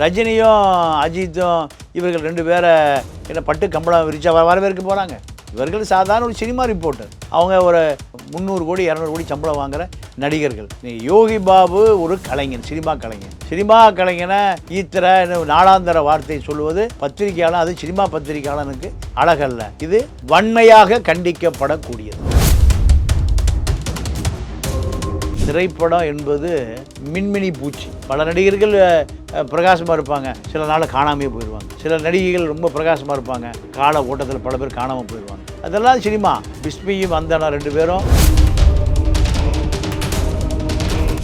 ரஜினியும் அஜித்தும் இவர்கள் ரெண்டு பேரை என்ன பட்டு கம்பளம் விரிச்சா வரவேற்க போகிறாங்க இவர்கள் சாதாரண ஒரு சினிமா ரிப்போர்ட்டர் அவங்க ஒரு முந்நூறு கோடி இரநூறு கோடி சம்பளம் வாங்குற நடிகர்கள். நீ யோகி பாபு ஒரு கலைஞன் சினிமா கலைஞன். சினிமா கலைஞனை ஈத்திர நாளாந்தர வார்த்தை சொல்லுவது பத்திரிகையாளன் அது சினிமா பத்திரிகையாளனுக்கு அழகல்ல. இது வன்மையாக கண்டிக்கப்படக்கூடியது. திரைப்படம் என்பது மின்மினி பூச்சி. பல நடிகர்கள் பிரகாசமாக இருப்பாங்க. சில நாள் காணாமையே போயிடுவாங்க. சில நடிகைகள் ரொம்ப பிரகாசமாக இருப்பாங்க. கால ஓட்டத்தில் பல பேர் காணாமல் போயிடுவாங்க. அதெல்லாம் சினிமா. பிஸ்மியும் வந்தனா ரெண்டு பேரும்.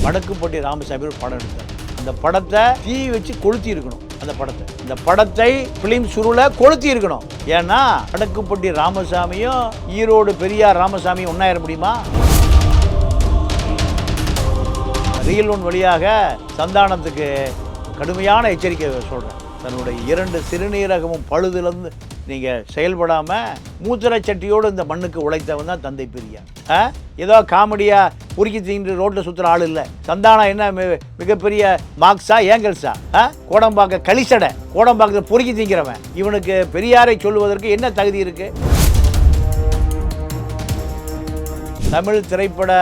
வடக்குப்பட்டி ராமசாமி ஒரு படம் எடுத்தார். அந்த படத்தை தீ வச்சு கொளுத்தி இருக்கணும். அந்த படத்தை. இந்த படத்தை பிலிம் சுருளை கொளுத்தி இருக்கணும். ஏன்னா வடக்குப்பட்டி ராமசாமியும் ஈரோடு பெரியார் ராமசாமியும் ஒன்றாயிர முடியுமா? ரியல் ஒன் வழியாக சந்தானத்துக்கு கடுமையான எச்சரிக்கை சொல்கிறேன் தன்னுடைய இரண்டு சிறுநீரகமும் பழுதுலேருந்து நீங்கள் செயல்படாமல் மூத்திர சட்டியோடு இந்த மண்ணுக்கு உழைத்தவன் தான் தந்தை பெரியார். ஆ? ஏதோ காமெடியாக உருக்கி தீங்கிட்டு ரோட்டில் சுற்றுற ஆள் இல்லை. சந்தானம் என்ன மி- மிகப்பெரிய மார்க்ஸா ஏங்கல்ஸா? கோடம்பாக்க கலிசடை கோடம்பாக்கத்தில் பொறுக்கி தீங்கிறவன். இவனுக்கு பெரியாரை சொல்லுவதற்கு என்ன தகுதி இருக்குது தமிழ் திரைப்பட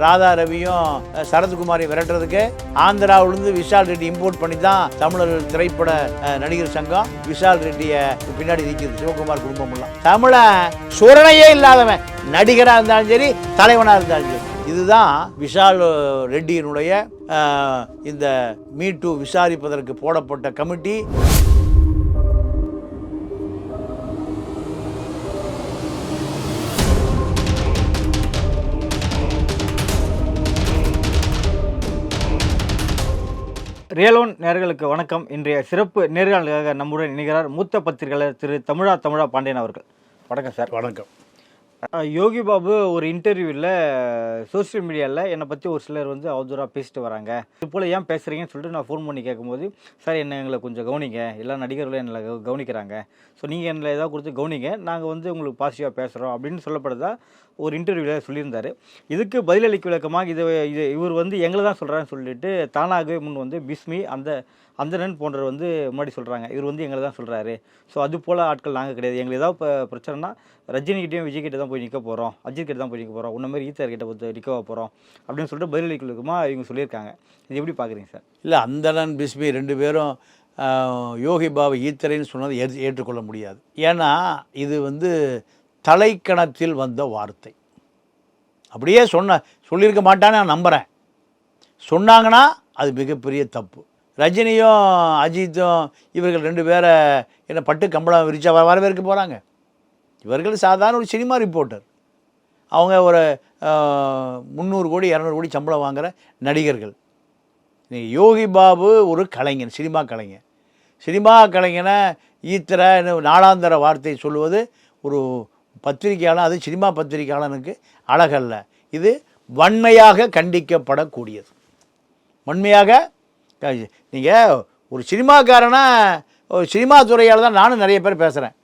ராதா ரவியும் சரத்குமாரி விரட்டுறதுக்கு ஆந்திராவிலிருந்து விஷால் ரெட்டி இம்போர்ட் பண்ணி தான் தமிழர் திரைப்பட நடிகர் சங்கம் விஷால் ரெட்டியை பின்னாடி நிற்கிது சிவகுமார் குடும்பமெல்லாம் தமிழை சுரணையே இல்லாதவன் நடிகராக இருந்தாலும் சரி தலைவனாக இருந்தாலும் சரி. இதுதான் விஷால் ரெட்டியினுடைய இந்த மீ டூ விசாரிப்பதற்கு போடப்பட்ட கமிட்டி. ரியலோன் நேர்களுக்கு வணக்கம். இன்றைய சிறப்பு நேர்காணலுக்காக நம்முடன் இணைகிறார் மூத்த பத்திரிகையாளர் திரு தமிழா தமிழா பாண்டியன் அவர்கள். வணக்கம் சார். வணக்கம். யோகி பாபு ஒரு இன்டர்வியூவில் சோஷியல் மீடியாவில் என்னை பற்றி ஒரு சிலர் வந்து அவதூறாக பேசிட்டு வராங்க. இது போல் ஏன் பேசுகிறீங்கன்னு சொல்லிட்டு நான் ஃபோன் பண்ணி கேட்கும்போது சார் என்ன எங்களை கொஞ்சம் கவனிங்க. எல்லா நடிகர்களும் என்னை கவனிக்கிறாங்க. ஸோ நீங்கள் என்னை ஏதாவது கொடுத்து கவனிங்க. நாங்கள் வந்து உங்களுக்கு பாசிட்டிவாக பேசுகிறோம் அப்படின்னு சொல்லப்படுறதா ஒரு இன்டர்வியூவில் சொல்லியிருந்தார். இதுக்கு பதிலளிக்க விளக்கமாக இது இது இவர் வந்து எங்களை தான் சொல்கிறான்னு சொல்லிட்டு தானாகவே முன் வந்து பிஸ்மி அந்த அந்தணன் போன்றவர் வந்து முன்னாடி சொல்கிறாங்க இவர் வந்து எங்களை தான் சொல்கிறாரு ஸோ அது போல் ஆட்கள் நாங்கள் கிடையாது. எங்களுக்கு ஏதாவது இப்போ பிரச்சனைனா ரஜினிகிட்டையும் விஜய்கிட்ட தான் போய் நிற்க போகிறோம் அஜித் கிட்ட தான் போய் நிற்க போகிறோம் உன்ன மாதிரி ஈத்தர் கிட்ட போய் நிற்க போகிறோம் அப்படின்னு சொல்லிட்டு பதிலளிக்கலுக்குமா இவங்க சொல்லியிருக்காங்க. இது எப்படி பார்க்குறீங்க சார்? இல்லை அந்தணன் பிஸ்மி ரெண்டு பேரும் யோகி பாபா ஈத்தரைன்னு சொன்னதை ஏற்று ஏற்றுக்கொள்ள முடியாது. ஏன்னா இது வந்து தலைக்கணத்தில் வந்த வார்த்தை. அப்படியே சொன்ன சொல்லியிருக்க மாட்டான்னு நான் நம்புகிறேன் சொன்னாங்கன்னா அது மிகப்பெரிய தப்பு. ரஜினியும் அஜித்தும் இவர்கள் ரெண்டு பேரை என்ன பட்டு கம்பளம் விரிச்சா வர வரவேற்க போகிறாங்க இவர்கள் சாதாரண ஒரு சினிமா ரிப்போர்ட்டர். அவங்க ஒரு முந்நூறு கோடி இரநூறு கோடி சம்பளம் வாங்குகிற நடிகர்கள். இன்றைக்கி யோகி பாபு ஒரு கலைஞன் சினிமா கலைஞன். சினிமா கலைஞனை ஈத்திர நாளாந்தர வார்த்தை சொல்லுவது ஒரு பத்திரிகையாளன் அது சினிமா பத்திரிகையாளனுக்கு அழகல்ல. இது வன்மையாக கண்டிக்கப்படக்கூடியது. வன்மையாக நீங்கள் ஒரு சினிமாக்காரனா ஒரு சினிமா துறையால் தான் நானும் நிறைய பேர் பேசுகிறேன்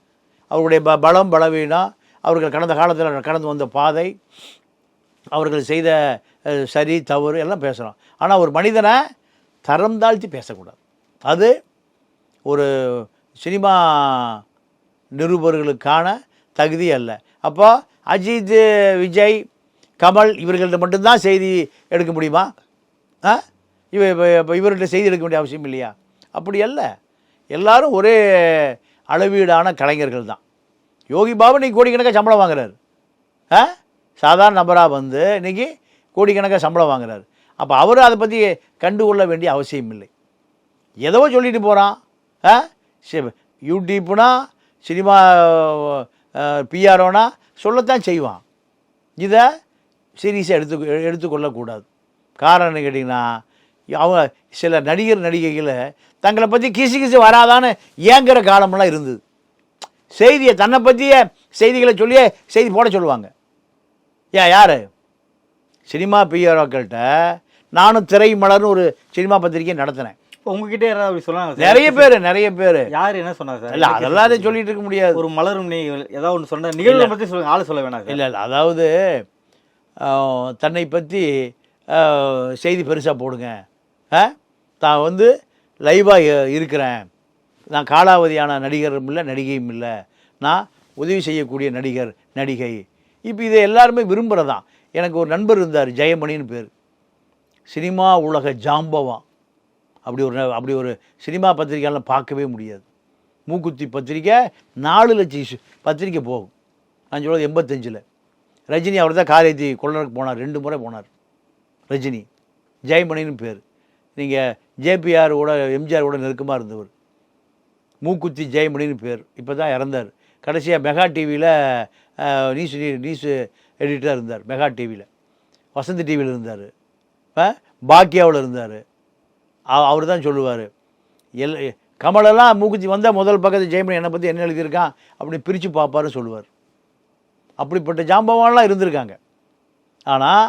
அவருடைய ப பலம் பலவீனம் அவர்கள் கடந்த காலத்தில் கடந்து வந்த பாதை அவர்கள் செய்த சரி தவறு எல்லாம் பேசுகிறோம் ஆனால் ஒரு மனிதனை தரம் தாழ்த்தி பேசக்கூடாது. அது ஒரு சினிமா நிருபர்களுக்கான தகுதி அல்ல. அப்போ அஜித் விஜய் கமல் இவர்கள்ட்ட மட்டும்தான் செய்தி எடுக்க முடியுமா? ஆ? இவ இப்போ இவர்கிட்ட செய்தி எடுக்க வேண்டிய அவசியம் இல்லையா? அப்படி அல்ல. எல்லாரும் ஒரே அளவீடான கலைஞர்கள் தான். யோகி பாபு இன்றைக்கி கோடிக்கணக்காக சம்பளம் வாங்குறாரு. ஆ? சாதாரண நபராக வந்து இன்னைக்கு கோடிக்கணக்காக சம்பளம் வாங்குறாரு. அப்போ அவர் அதை பற்றி கண்டுகொள்ள வேண்டிய அவசியம் இல்லை. ஏதோ சொல்லிட்டு போகிறான் ஆ? சரி யூடியூப்னா சினிமா பிஆர்ஓனா சொல்லத்தான் செய்வான். இதை சீரியஸாக எடுத்து எடுத்துக்கொள்ளக்கூடாது. காரணம் கேட்டிங்கன்னா அவங்க சில நடிகர் நடிகைகளை தங்களை பற்றி கிசு கிசு வராதான்னு ஏங்குற காலமெல்லாம் இருந்தது. செய்தியை தன்னை பற்றிய செய்திகளை சொல்லியே செய்தி போட சொல்லுவாங்க. ஏன் யார்? சினிமா பிஆர்ஓக்கள்கிட்ட நானும் திரை மலர்னு ஒரு சினிமா பத்திரிக்கை நடத்தினேன். இப்போ உங்ககிட்ட யாராவது அப்படி சொன்னாங்க நிறைய பேர் நிறைய பேர். யார் என்ன சொன்னாங்க சார்? இல்லை அதெல்லாம் அதை சொல்லிட்டு இருக்க முடியாது. ஒரு மலரும் நீ ஏதாவது ஒன்று சொன்ன நிகழ்வை பற்றி சொல்லுங்க ஆளு சொல்ல வேணாம் இல்லை இல்லை அதாவது தன்னை பற்றி செய்தி பெருசாக போடுங்க. தான் வந்து லைவாக இருக்கிறேன். நான் காலாவதியான நடிகரும் இல்லை நடிகையும் இல்லை. நான் உதவி செய்யக்கூடிய நடிகர் நடிகை. இப்போ இதை எல்லாருமே விரும்புகிறதான் எனக்கு ஒரு நண்பர் இருந்தார் ஜெயமணின்னு பேர். சினிமா உலக ஜாம்பவான் அப்படி ஒரு அப்படி ஒரு சினிமா பத்திரிக்கையெல்லாம் பார்க்கவே முடியாது. மூக்குத்தி பத்திரிக்கை நாலு லட்சம் பத்திரிக்கை போகும். நான் சொல்கிறது எண்பத்தஞ்சில். ரஜினி அவர் தான் காலேஜி கொள்ளருக்கு போனார் ரெண்டு முறை போனார். ரஜினி ஜெயமணின்னு பேர். நீங்கள் ஜேபிஆர் கூட எம்ஜிஆர் கூட நெருக்கமாக இருந்தவர். மூக்குத்தி ஜெயமணின்னு பேர். இப்போ தான் இறந்தார். கடைசியாக மெகா டிவியில் நியூஸ் நியூஸ் எடிட்டராக இருந்தார் மெகா டிவியில் வசந்தி டிவியில் இருந்தார். பாக்கியாவில் இருந்தார். அவர் தான் சொல்லுவார். எல் கமலெல்லாம் மூக்குத்தி வந்தால் முதல் பக்கத்து ஜெயமணி என்னை பற்றி என்ன எழுதியிருக்கான்? அப்படி பிரித்து பார்ப்பாருன்னு சொல்லுவார். அப்படிப்பட்ட ஜாம்பவான்லாம் இருந்திருக்காங்க. ஆனால்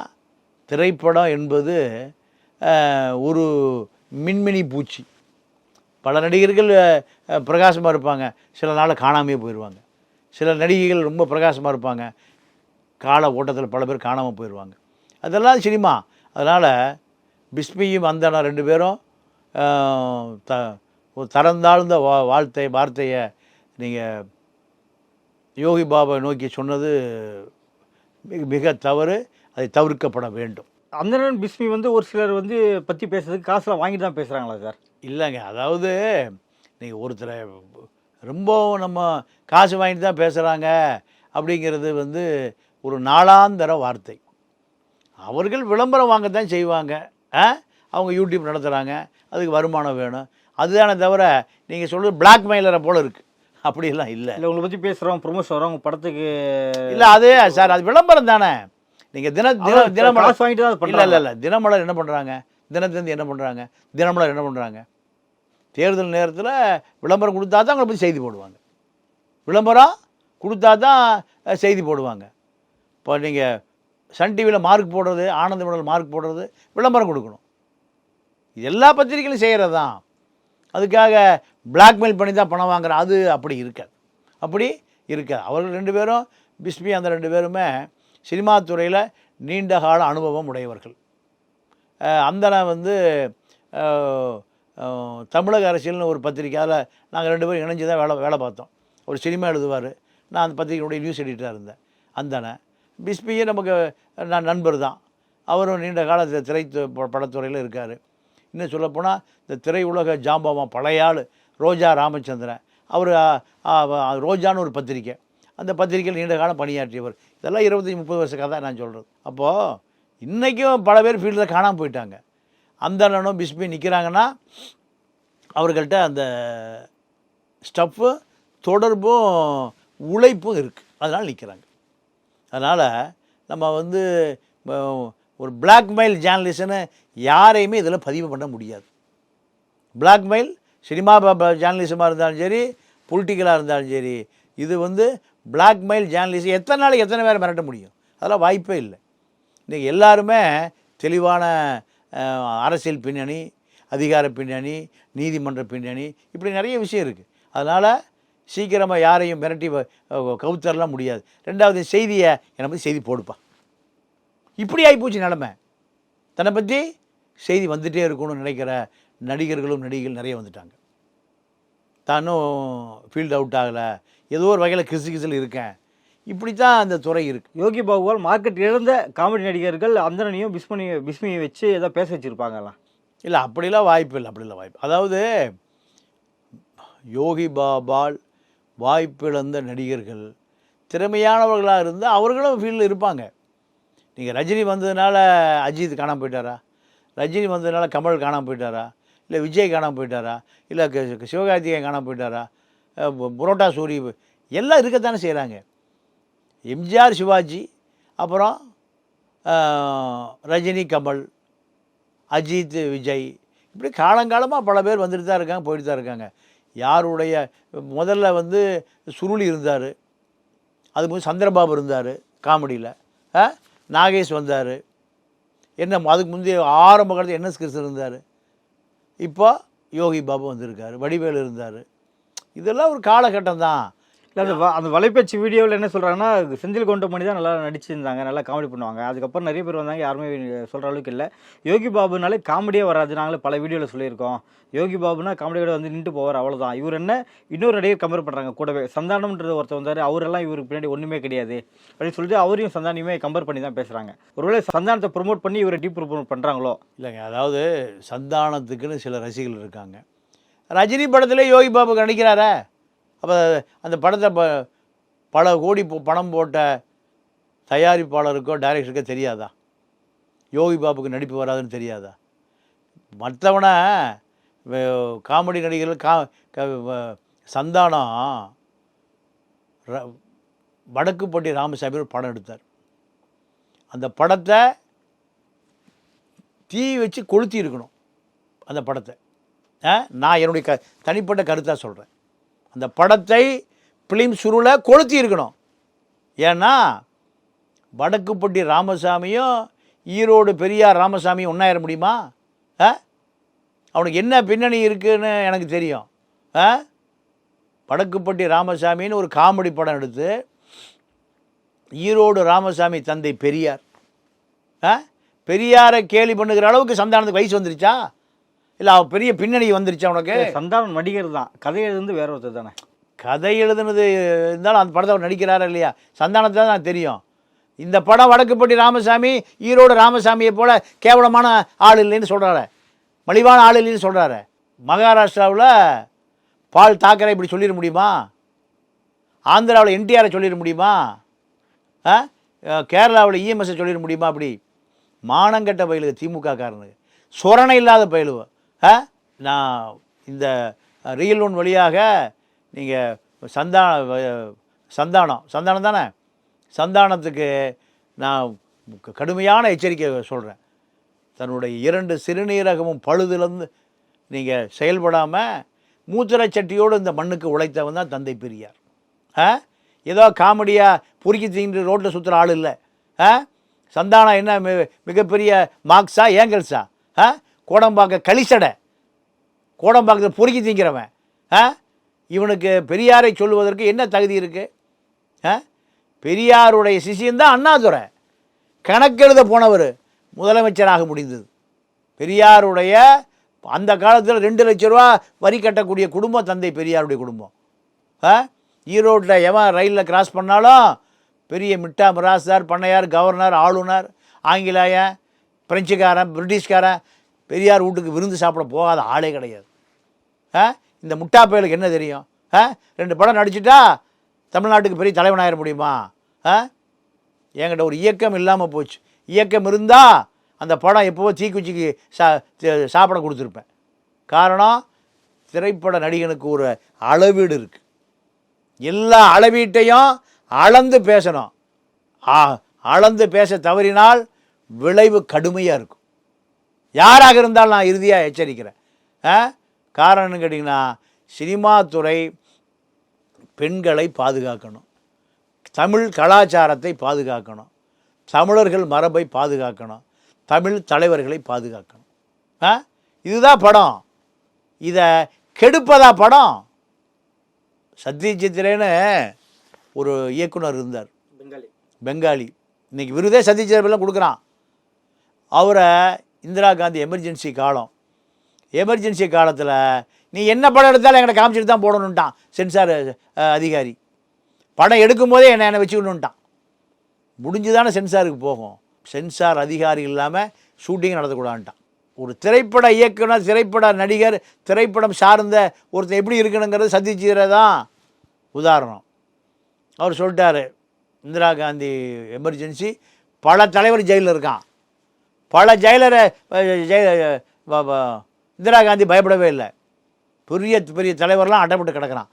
திரைப்படம் என்பது ஒரு மின்மினி பூச்சி. பல நடிகர்கள் பிரகாசமாக இருப்பாங்க. சில நாளில் காணாமையே போயிடுவாங்க சில நடிகைகள் ரொம்ப பிரகாசமாக இருப்பாங்க. கால ஓட்டத்தில் பல பேர் காணாமல் போயிடுவாங்க அதெல்லாம் சினிமா. அதனால் பிஸ்மியும் அந்தனா ரெண்டு பேரும் த ஒரு தரந்தாழ்ந்த வா வாழ்த்தை வார்த்தையை நீங்கள் யோகி பாபா நோக்கி சொன்னது மிக மிக தவறு. அதை தவிர்க்கப்பட வேண்டும். அந்தரன் பிஸ்மி வந்து ஒரு சிலர் வந்து பற்றி பேசுறதுக்கு காசுலாம் வாங்கிட்டு தான் பேசுகிறாங்களா சார்? இல்லைங்க அதாவது நீங்கள் ஒருத்தரை ரொம்ப நம்ம காசு வாங்கிட்டு தான் பேசுகிறாங்க அப்படிங்கிறது வந்து ஒரு நாளாந்தர வார்த்தை. அவர்கள் விளம்பரம் வாங்கத்தான் செய்வாங்க. ஆ? அவங்க யூடியூப் நடத்துகிறாங்க அதுக்கு வருமானம் வேணும். அதுதானே தவிர நீங்கள் சொல்கிறது பிளாக்மெயிலரை போல் இருக்குது அப்படியெல்லாம் இல்லை. இல்லை உங்களை பற்றி பேசுகிறோம் ப்ரொமோஷன் வரோம் உங்கள் படத்துக்கு இல்லை அது சார் அது விளம்பரம் தானே. நீங்கள் தின தின தினமலர் இல்லை. இல்லை இல்லை. தினமலர் என்ன பண்ணுறாங்க தினத்தந்தி என்ன பண்ணுறாங்க தினமலர் என்ன பண்ணுறாங்க தேர்தல் நேரத்தில் விளம்பரம் கொடுத்தா தான் அவங்களை பற்றி செய்தி போடுவாங்க. விளம்பரம் கொடுத்தா தான் செய்தி போடுவாங்க. இப்போ நீங்கள் சன் டிவியில் மார்க் போடுறது ஆனந்த விடல் மார்க் போடுறது விளம்பரம் கொடுக்கணும். இது எல்லா பத்திரிகைகளும் செய்கிறது தான் அதுக்காக பிளாக்மெயில் பண்ணி தான் பணம் வாங்குறேன் அது அப்படி இருக்காது. அப்படி இருக்காது. அவர்கள் ரெண்டு பேரும் பிஸ்மி அந்த ரெண்டு பேருமே சினிமா துறையில் நீண்ட கால அனுபவம் உடையவர்கள். அந்தன வந்து தமிழக அரசியல்னு ஒரு பத்திரிக்கையால் நாங்கள் ரெண்டு பேரும் இணைஞ்சு தான் வேலை வேலை பார்த்தோம். ஒரு சினிமா எழுதுவார். நான் அந்த பத்திரிகையுடைய நியூஸ் எடிட்டராக இருந்தேன். அந்தனை. பிஸ்பியே நமக்கு நான் நண்பர் தான். அவரும் நீண்ட கால திரை ப- படத்துறையில் இருக்கார். இன்னும் சொல்லப்போனால் இந்த திரை உலக ஜாம்பவான் ரோஜா ராமச்சந்திரன். அவர் ரோஜான்னு ஒரு பத்திரிக்கை. அந்த பத்திரிக்கையில் நீண்ட காலம் பணியாற்றியவர். இதெல்லாம் இருபத்தஞ்சி முப்பது வருஷ கதை நான் சொல்கிறது அப்போது இன்றைக்கும் பல பேர் ஃபீல்டில் காணாமல் போயிட்டாங்க. அந்த அண்ணனும் பிஸ்மி நிற்கிறாங்கன்னா அவர்கள்ட்ட அந்த ஸ்டஃப்பு தொடர்பும் உழைப்பும் இருக்குது அதனால் நிற்கிறாங்க அதனால் நம்ம வந்து ஒரு பிளாக்மெயில் ஜேர்னலிஸ்ட்னு யாரையுமே இதில் பதிவு பண்ண முடியாது. பிளாக்மெயில் சினிமா ஜேர்னலிசமாக இருந்தாலும் சரி பொலிட்டிக்கலாக இருந்தாலும் சரி இது வந்து பிளாக்மெயில் ஜேர்னலிஸ்ட் எத்தனை நாளைக்கு எத்தனை பேரை மிரட்ட முடியும்? அதெல்லாம் வாய்ப்பே இல்லை. இன்றைக்கி எல்லாருமே தெளிவான அரசியல் பின்னணி அதிகார பின்னணி நீதிமன்ற பின்னணி இப்படி நிறைய விஷயம் இருக்குது அதனால் சீக்கிரமாக யாரையும் மிரட்டி வ- கவுத்தரலாம் முடியாது. ரெண்டாவது செய்தியை என்னை பற்றி செய்தி போடுப்பா. இப்படி ஆகிப்போச்சு நிலமை. தன்னை பற்றி செய்தி வந்துகிட்டே இருக்கணும்னு நினைக்கிற நடிகர்களும் நடிகைகள் நிறைய வந்துட்டாங்க. தானும் ஃபீல்ட் அவுட் ஆகலை. ஏதோ ஒரு வகையில் கிசு கிசில் இருக்கேன். இப்படி தான் அந்த துறை இருக்குது யோகி பாபுவால் மார்க்கெட் இழந்த காமெடி நடிகர்கள் அந்தனையும் பிஸ்மணி பிஸ்மியை வச்சு ஏதோ பேச வச்சுருப்பாங்களா? இல்லை அப்படிலாம் வாய்ப்பு இல்லை அப்படிலாம் வாய்ப்பு. அதாவது யோகி பாபால் வாய்ப்பிழந்த நடிகர்கள் திறமையானவர்களாக இருந்தால் அவர்களும் ஃபீல்டில் இருப்பாங்க. நீங்கள் ரஜினி வந்ததுனால அஜித் காணாமல் போயிட்டாரா? ரஜினி வந்ததுனால கமல் காணாமல் போயிட்டாரா? இல்லை விஜய் காணாமல் போயிட்டாரா? இல்லை க- சிவகார்த்திகேயன் காணாமல் போயிட்டாரா? புரோட்டா சூரி எல்லாம் இருக்கத்தானே செய்கிறாங்க எம்ஜிஆர் சிவாஜி அப்புறம் ரஜினி கமல் அஜித் விஜய் இப்படி காலங்காலமாக பல பேர் வந்துட்டு தான் இருக்காங்க போயிட்டு தான் இருக்காங்க. யாருடைய முதல்ல வந்து சுருளி இருந்தார். அது போது சந்திரபாபு இருந்தார் காமெடியில். நாகேஷ் வந்தார். என்ன அதுக்கு முந்தைய ஆரம்ப காலத்தில் என்எஸ் கிருஷ்ணன் இருந்தார். இப்போ யோகி பாபு வந்திருக்கார் வடிவேலு இருந்தார். இதெல்லாம் ஒரு காலகட்டம் தான் இல்லை அந்த வ- அந்த வலைப்பேச்சு வீடியோவில் என்ன சொல்கிறாங்கன்னா செந்தில் கவுண்டமணி தான் நல்லா நடிச்சிருந்தாங்க நல்லா காமெடி பண்ணுவாங்க. அதுக்கப்புறம் நிறைய பேர் வந்தாங்க யாருமே சொல்கிற அளவுக்கு இல்லை. யோகி பாபுனாலே காமெடியே வராது நாங்களே பல வீடியோவில் சொல்லியிருக்கோம். யோகி பாபுனா காமெடியோட வந்து நின்று போவார் அவ்வளோதான் இவர் என்ன இன்னொரு நடிகர் கம்பேர் பண்ணுறாங்க கூடவே. சந்தானம்ன்றது ஒருத்தர் வந்தார் அவரெல்லாம் இவருக்கு பின்னாடி ஒன்றுமே கிடையாது. அப்படின்னு சொல்லிட்டு அவரையும் சந்தானியுமே கம்பேர் பண்ணி தான் பேசுகிறாங்க ஒருவேளை சந்தானத்தை ப்ரொமோட் பண்ணி இவரை டீப் ப்ரொமோட் பண்ணுறாங்களோ இல்லைங்க அதாவது சந்தானத்துக்குன்னு சில ரசிகர்கள் இருக்காங்க. ரஜினி படத்திலே யோகி பாபு நடிக்கிறாரே. அப்போ அந்த படத்தை ப பல கோடி பணம் போட்ட தயாரிப்பாளருக்கோ டைரக்டருக்கோ தெரியாதா? யோகி பாபுக்கு நடிப்பு வராதுன்னு தெரியாதா? மற்றவனை காமெடி நடிகர்கள் கா சந்தானம் ர- வடக்குப்பட்டி ராமசாமி ஒரு படம் எடுத்தார். அந்த படத்தை தீ வச்சு கொளுத்தி இருக்கணும். அந்த படத்தை. நான் என்னுடைய க தனிப்பட்ட கருத்தாக சொல்கிறேன் அந்த படத்தை பிலிம் சுருளை கொளுத்தி இருக்கணும். ஏன்னா வடக்குப்பட்டி ராமசாமியும் ஈரோடு பெரியார் ராமசாமியும் ஒன்றாயிர முடியுமா? ஆ? அவனுக்கு என்ன பின்னணி இருக்குதுன்னு எனக்கு தெரியும். ஆ? வடக்குப்பட்டி ராமசாமின்னு ஒரு காமெடி படம் எடுத்து ஈரோடு ராமசாமி தந்தை பெரியார். ஆ? பெரியாரை கேலி பண்ணுகிற அளவுக்கு சந்தானத்துக்கு வயசு வந்துருச்சா? இல்லை அவன் பெரிய பின்னணி வந்துருச்சா உனக்கு? சந்தானம் நடிகர் தான். கதை எழுந்து வேற ஒருத்தர் தானே. கதை எழுதுனது இருந்தாலும் அந்த படத்தை அவர் நடிக்கிறாரா இல்லையா? சந்தானத்தை தான் தெரியும். இந்த படம் வடக்குப்பட்டி ராமசாமி ஈரோடு ராமசாமியை போல கேவலமான ஆள் இல்லைன்னு சொல்கிறாரு மலிவான ஆள் இல்லைன்னு சொல்கிறாரு மகாராஷ்டிராவில் பால் தாக்கரே இப்படி சொல்லிட முடியுமா? ஆந்திராவில் என்டிஆரை சொல்லிட முடியுமா? கேரளாவில் இஎம்எஸ்ஸை சொல்லிட முடியுமா அப்படி? மானங்கெட்ட பயிலுக திமுக காரனுக்கு சொரணை இல்லாத பயிலுவ நான் இந்த ரியல் ஒன் வழியாக நீங்கள் சந்தான சந்தானம் சந்தானம் தானே? சந்தானத்துக்கு நான் க- கடுமையான எச்சரிக்கை சொல்கிறேன் தன்னுடைய இரண்டு சிறுநீரகமும் பழுதுலேருந்து நீங்கள் செயல்படாமல் மூத்திரச்சட்டியோடு இந்த மண்ணுக்கு உழைத்தவன் தான் தந்தை பெரியார். ஆ? ஏதோ காமெடியாக பொறுக்கி தீண்டு ரோட்டில் சுற்றுற ஆள் இல்லை. ஆ? சந்தானம் என்ன மிகப்பெரிய மார்க்ஸா ஏங்கல்ஸா? ஆ? கோடம்பாக்க களிசடை கோடம்பாக்கத்தில் பொறுக்கி திங்கிறவன். ஆ? இவனுக்கு பெரியாரை சொல்லுவதற்கு என்ன தகுதி இருக்குது ஆ? பெரியாருடைய சிஷியன்தான் அண்ணாதுரை. கணக்கெழுத போனவர். முதலமைச்சராக முடிந்தது. பெரியாருடைய அந்த காலத்தில் ரெண்டு லட்ச ரூபா வரி கட்டக்கூடிய குடும்பம் தந்தை பெரியாருடைய குடும்பம். ஆ? ஈரோட்டில் எவன் ரயிலில் கிராஸ் பண்ணாலும் பெரிய மிட்டா மிராஸ்தார் பண்ணையார் கவர்னர் ஆளுநர் ஆங்கிலேயன் பிரெஞ்சுக்காரன் பிரிட்டிஷ்காரன் பெரியார் வீட்டுக்கு விருந்து சாப்பிட போகாத ஆளே கிடையாது. ஆ? இந்த முட்டா பயலுக்கு என்ன தெரியும்? ஆ? ரெண்டு படம் நடிச்சிட்டா தமிழ்நாட்டுக்கு பெரிய தலைவனாயிட முடியுமா? ஆ? என்கிட்ட ஒரு இயக்கம் இல்லாமல் போச்சு. இயக்கம் இருந்தால் அந்த படம் எப்போவோ தீக்குச்சிக்கு சா சாப்பிட கொடுத்துருப்பேன். காரணம் திரைப்பட நடிகனுக்கு ஒரு அளவீடு இருக்குது எல்லா அளவீட்டையும் அளந்து பேசணும். ஆ அளந்து பேச தவறினால் விளைவு கடுமையாக இருக்கும். யாராக இருந்தாலும் நான் இறுதியாக எச்சரிக்கிறேன். காரணம்னு கேட்டிங்கன்னா சினிமா துறை பெண்களை பாதுகாக்கணும். தமிழ் கலாச்சாரத்தை பாதுகாக்கணும். தமிழர்கள் மரபை பாதுகாக்கணும். தமிழ் தலைவர்களை பாதுகாக்கணும். ஆ? இதுதான் படம். இதை கெடுப்பதா படம்? சத்யஜித்ரேன்னு ஒரு இயக்குனர் இருந்தார். பெங்காலி. பெங்காலி. இன்னைக்கு விருதே சத்யஜித்ரேலாம் கொடுக்குறான். அவரை இந்திரா காந்தி எமர்ஜென்சி காலம். எமர்ஜென்சி காலத்தில் நீ என்ன படம் எடுத்தாலும் எங்களை காமிச்சிட்டு தான் போடணுன்ட்டான் சென்சார் அதிகாரி. படம் எடுக்கும்போதே என்னை என்னை வச்சுக்கணுன்ட்டான் முடிஞ்சு தானே சென்சாருக்கு போகும். சென்சார் அதிகாரி இல்லாமல் ஷூட்டிங் நடத்தக்கூடாதுன்ட்டான். ஒரு திரைப்பட இயக்குனர் திரைப்பட நடிகர் திரைப்படம் சார்ந்த ஒருத்தன் எப்படி இருக்கணுங்கிறது சத்யஜித்ரே தான் உதாரணம். அவர் சொல்லிட்டாரு இந்திரா காந்தி எமர்ஜென்சி பல தலைவர் ஜெயிலில் இருக்கான். பல ஜெயிலரை இந்திரா காந்தி பயப்படவே இல்லை. பெரிய பெரிய தலைவர்லாம் அடப்பட்டு கிடக்கிறான்.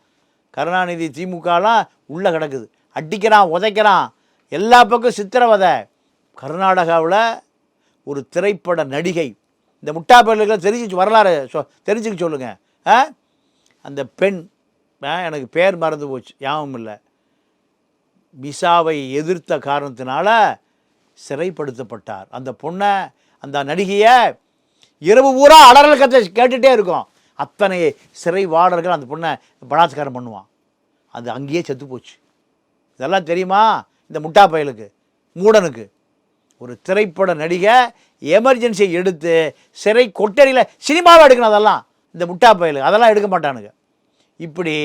கருணாநிதி திமுகலாம் உள்ளே கிடக்குது. அடிக்கிறான் உதைக்கிறான். எல்லா பக்கம் சித்திரவதை கர்நாடகாவில் ஒரு திரைப்பட நடிகை. இந்த முட்டா தெரிஞ்சு வரலாறு சொ தெரிஞ்சுக்க சொல்லுங்கள் ஆ அந்த பெண் எனக்கு பேர் மறந்து போச்சு யாவும் இல்லை விசாவை எதிர்த்த காரணத்தினால சிறைப்படுத்தப்பட்டார். அந்த பொண்ணை அந்த நடிகையை இரவு பூரா அலறல் கத்தை கேட்டுகிட்டே இருக்கும். அத்தனை சிறை வாடர்கள் அந்த பொண்ணை பலாத்காரம் பண்ணுவான். அது அங்கேயே செத்து போச்சு. இதெல்லாம் தெரியுமா? இந்த முட்டா பயலுக்கு மூடனுக்கு. ஒரு திரைப்பட நடிகை எமர்ஜென்சி எடுத்து சிறை கொட்டடியில் சினிமாவை எடுக்கணும் அதெல்லாம். இந்த முட்டா பயலு அதெல்லாம் எடுக்க மாட்டானுங்க. இப்படி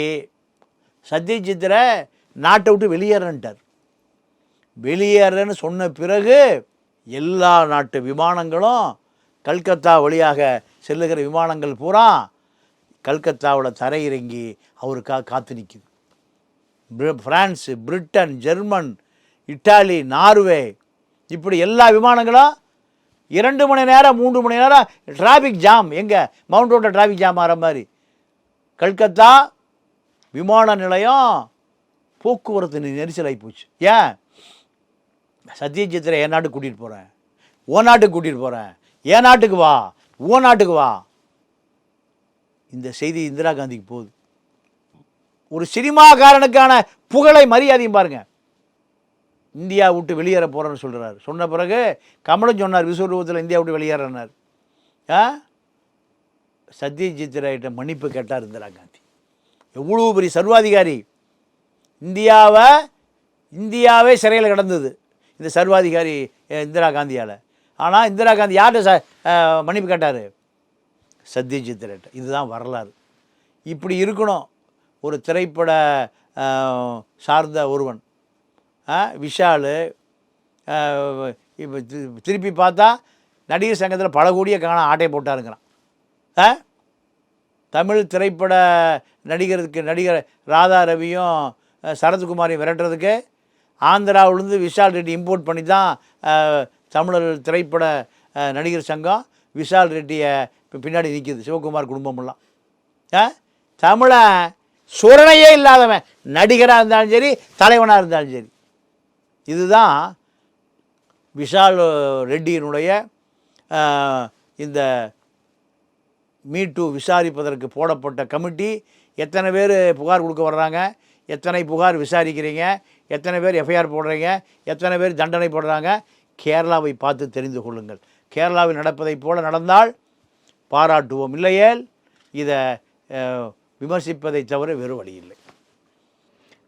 சத்யஜித்திர நாட்டை விட்டு வெளியேறன்ட்டார். வெளியேறேன்னு சொன்ன பிறகு எல்லா நாட்டு விமானங்களும் கல்கத்தா வழியாக செல்லுகிற விமானங்கள் பூரா கல்கத்தாவில் தரையிறங்கி அவருக்காக காத்து நிற்குது France Britain German Italy Norway இப்படி எல்லா விமானங்களும் இரண்டு மணி நேரம் மூன்று மணி நேரம் டிராஃபிக் ஜாம் எங்கே? மவுண்ட் ரோட்டில் டிராஃபிக் ஜாம் ஆகிற மாதிரி. கல்கத்தா விமான நிலையம் போக்குவரத்து நெரிசலாகி நெரிசல் போச்சு. ஏன்? சத்யஜித்திரை என் நாட்டுக்கு கூட்டிகிட்டு போகிறேன் ஓ நாட்டுக்கு கூட்டிகிட்டு போகிறேன் என் நாட்டுக்கு வா. ஓ நாட்டுக்கு வா. இந்த செய்தி இந்திரா காந்திக்கு போகுது. ஒரு சினிமாக்காரனுக்கான புகழை மரியாதையும் பாருங்கள் இந்தியா விட்டு வெளியேற போகிறேன்னு சொல்கிறாரு சொன்ன பிறகு கமலன் சொன்னார் விஸ்வரூபத்தில் இந்தியா விட்டு வெளியேறனார் ஆ? சத்யஜித் ராய்கிட்ட மன்னிப்பு கேட்டார் இந்திரா காந்தி. எவ்வளோ பெரிய சர்வாதிகாரி. இந்தியாவை இந்தியாவே சிறையில் கிடந்தது. இந்த சர்வாதிகாரி இந்திரா காந்தியால். ஆனால் இந்திரா காந்தி யார்கிட்ட ச மன்னிப்பு கேட்டார்? சத்யஜித் இதுதான் வரலாறு. இப்படி இருக்கணும். ஒரு திரைப்பட சார்ந்த ஒருவன். விஷால் இப்போ திருப்பி பார்த்தா நடிகர் சங்கத்தில் பல கோடியை காண ஆட்டை போட்டாருங்கிறான். ஆ தமிழ் திரைப்பட நடிகருக்கு நடிகர் ராதா ரவியும் சரத்குமாரையும் விரட்டுறதுக்கு ஆந்திராவிலேருந்து விஷால் ரெட்டி இம்போர்ட் பண்ணி தான் தமிழர் திரைப்பட நடிகர் சங்கம் விஷால் ரெட்டியை இப்போ பின்னாடி நிற்கிது சிவகுமார் குடும்பமெல்லாம். ஆ சுரணையே இல்லாதவன் நடிகராக இருந்தாலும் சரி தலைவனாக இருந்தாலும் சரி. இதுதான் விஷால் ரெட்டியினுடைய இந்த மீ டூ விசாரிப்பதற்கு போடப்பட்ட கமிட்டி எத்தனை பேர் புகார் கொடுக்க வர்றாங்க எத்தனை புகார் விசாரிக்கிறீங்க எத்தனை பேர் எஃப்ஐஆர் போடுறீங்க? எத்தனை பேர் தண்டனை போடுறாங்க? கேரளாவை பார்த்து தெரிந்து கொள்ளுங்கள். கேரளாவில் நடப்பதைப் போல நடந்தால் பாராட்டுவோம். இல்லையேல் இதை விமர்சிப்பதை தவிர வேறு வழி இல்லை.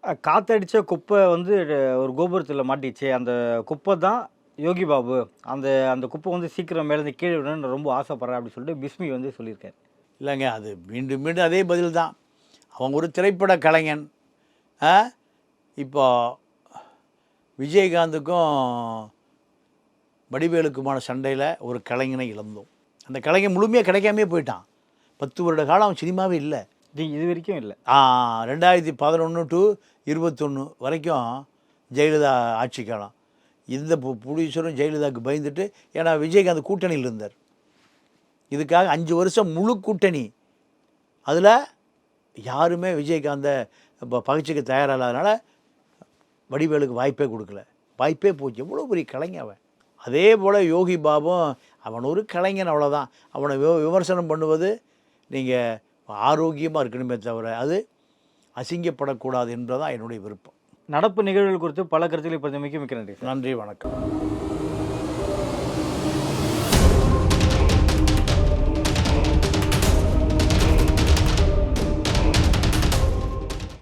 அஹ் காத்தடிச்ச குப்பை வந்து ஒரு கோபுரத்தில் மாட்டிச்சு. அந்த குப்பை தான் யோகி பாபு. அந்த அந்த குப்பை வந்து சீக்கிரம் மேலேருந்து கீழே விடணும்னு ரொம்ப ஆசைப்பட்றேன் அப்படின்னு சொல்லிட்டு பிஸ்மி வந்து சொல்லியிருக்காரு. இல்லைங்க அது மீண்டும் மீண்டும் அதே பதில் தான். அவன் ஒரு திரைப்பட கலைஞன். இப்போ விஜயகாந்துக்கும் வடிவேலுக்குமான சண்டையில் ஒரு கலைஞனை இழந்தோம். அந்த கலைஞன் முழுமையாக கிடைக்காமே போயிட்டான். பத்து வருட காலம் அவன் சினிமாவே இல்லை. இது இது வரைக்கும் இல்லை. ரெண்டாயிரத்தி பதினொன்று டு இருபத்தொன்று வரைக்கும் ஜெயலலிதா ஆட்சி காலம். இந்த பு- ப்ரொடியூசரும் ஜெயலலிதாவுக்கு பயந்துட்டு ஏன்னா விஜயகாந்த் கூட்டணியில் இருந்தார். இதுக்காக அஞ்சு வருஷம் முழு கூட்டணி. அதில் யாருமே விஜயகாந்தை இப்போ பகிச்சுக்க தயாராகாதனால வடிவேலுக்கு வாய்ப்பே கொடுக்கல. வாய்ப்பே போச்சு. எவ்வளோ பெரிய கலைஞன் அவன். அதே போல் யோகி பாபும் அவன் ஒரு கலைஞன் அவ்வளோதான் அவனை விமர்சனம் பண்ணுவது நீங்கள் ஆரோக்கியமாக இருக்கணுமே தவிர அது அசிங்கப்படக்கூடாது என்றதான் என்னுடைய விருப்பம். நடப்பு நிகழ்வுகள் குறித்து பல கருத்துக்களை இப்போ மிக்க மிக்க நன்றி. நன்றி வணக்கம்.